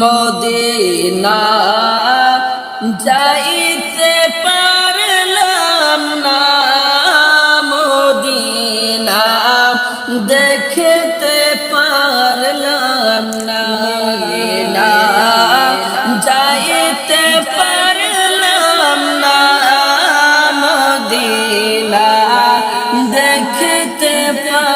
Medina পারলাম না। দেখতে পারলাম না। পারলাম না। দেখতে পার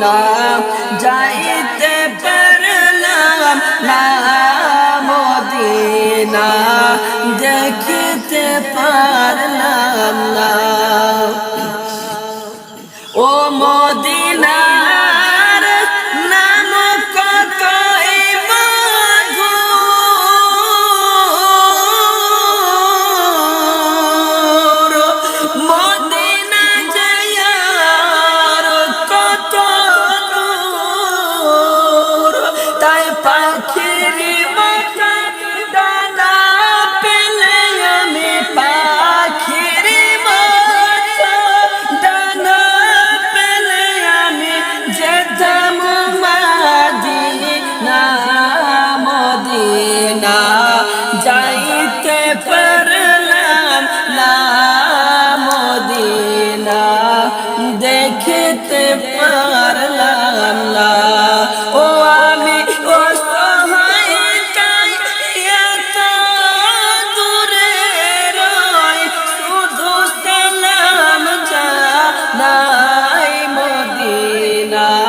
না যাইতে পারলাম না মদিনা দেখিতে পারলাম না। ও মোদি না